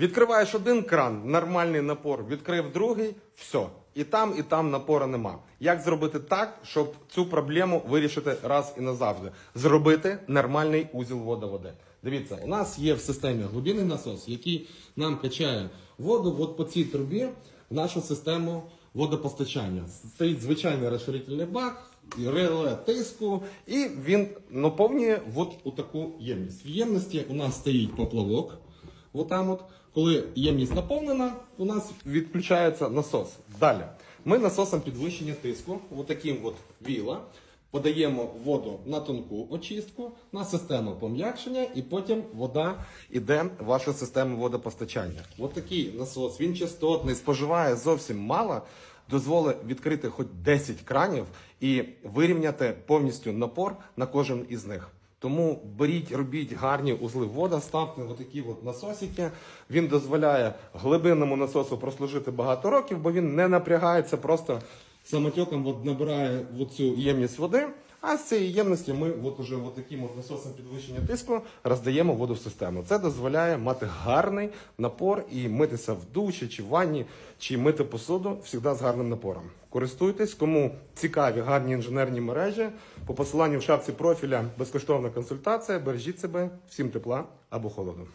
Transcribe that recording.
Відкриваєш один кран, нормальний напор, відкрив другий, все. І там, і там напора нема. Як зробити так, щоб цю проблему вирішити раз і назавжди? Зробити нормальний узіл водоводи. Дивіться, у нас є в системі глибинний насос, який нам качає воду от по цій трубі в нашу систему водопостачання. Стоїть звичайний розширительний бак, реле тиску, і він наповнює от у таку ємність. В ємності у нас стоїть поплавок. Отам от. Коли ємність наповнена, у нас відключається насос. Далі. Ми насосом підвищення тиску, отаким от віла, подаємо воду на тонку очистку, на систему пом'якшення, і потім вода йде в вашу систему водопостачання. От такий насос, він частотний, споживає зовсім мало, дозволить відкрити хоч 10 кранів і вирівняти повністю напор на кожен із них. Тому беріть, робіть гарні узли вода, ставте отакі от насосики. Він дозволяє глибинному насосу прослужити багато років, бо він не напрягається, просто самотеком от набирає от цю ємність води. А з цієї ємності ми от уже от таким от насосом підвищення тиску роздаємо воду в систему. Це дозволяє мати гарний напор і митися в душі чи в ванні, чи мити посуду завжди з гарним напором. Користуйтесь, кому цікаві гарні інженерні мережі. По посиланню в шапці профіля безкоштовна консультація. Бережіть себе, всім тепла або холоду.